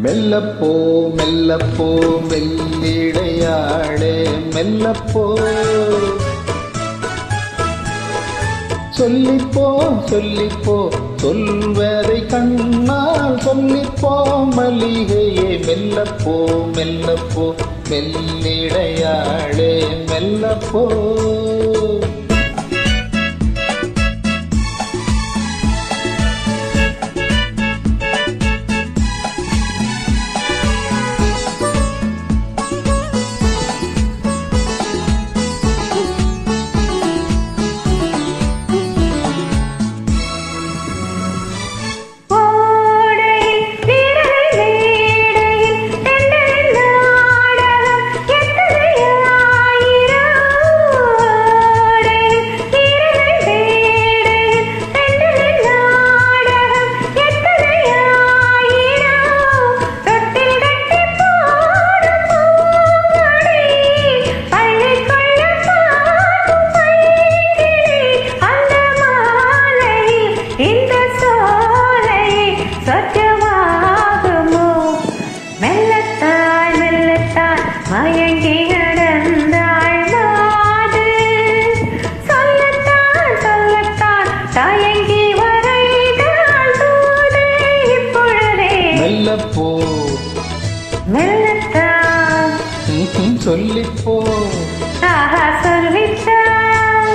மெல்லப்போ மெல்லப்போ வெள்ளிடையாளே மெல்லப்போ. சொல்லிப்போ சொல்லிப்போ சொல்வதை கண்ணால் சொல்லிப்போ மல்லிகையே மெல்லப்போ மெல்லப்போ மெல்லிடையாளே மெல்லப்போ. மயங்கி நடந்தாள் மாது சொல்லத்தான் சொல்லத்தான் தயங்கி வரைந்தாள் தூது. இப்பொழுதே மெல்லப்போ. மெல்லத்தான் சொல்லிப்போ. ஆஹா சொல்லித்தான்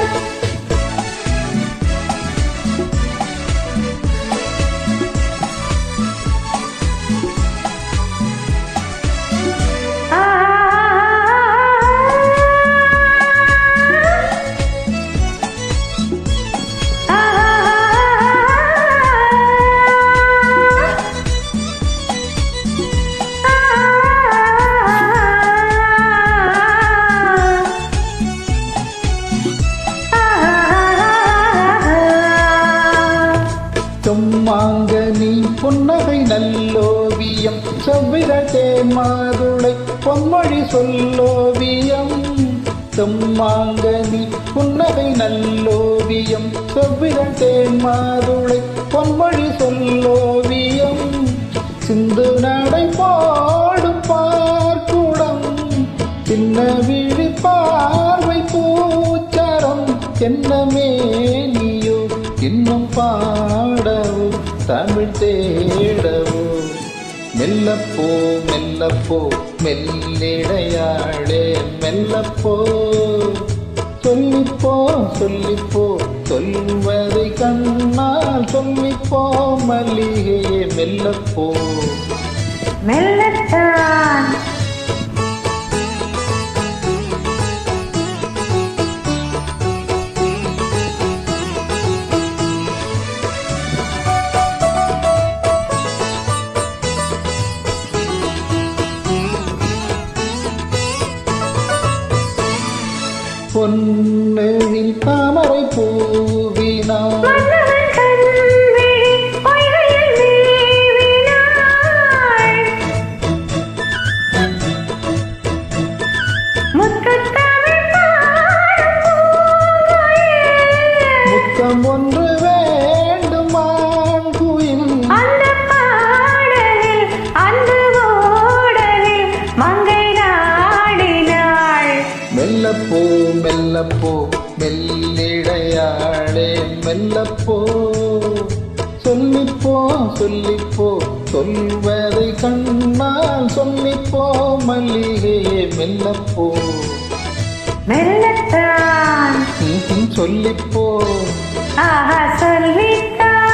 சொல்லோவியம். செவ்விரட்டே மாதுளை பொன்மொழி சொல்லோவியம். செம்மாங்கனி புன்னகை நல்லோவியம். செவ்விரட்டே மாதுளை பொன்மொழி சொல்லோவியம். சிந்து நடை பாடும் பார்க்குடம். சின்ன விழி பார்வை பூச்சரம். என்னமே நீயோ இன்னும் பாடவோ தமிழ் தேடவோ மெல்லப்போ மெல்லப்போ மெல்லிடையாளே மெல்லப்போ. சொல்லிப்போ சொல்லிப்போ சொல்வதை கண்ணால் சொல்லிப்போ மல்லிகையே மெல்லப்போ. மெல்லத்தான். பொன்னெழில் தாமரை பூங்குயில். முத்தம் ஒன்று மெல்லப்போ மெல்லப்போ மெல்லிடையாளே மெல்லப்போ. சொல்லிப்போ சொல்லிப்போ சொல்வதை கண்ணால் சொல்லிப்போ மல்லிகே மெல்லப்போ. மெல்லத்தான். சொல்லிப்போ. ஆஹா சொல்லித்தான்.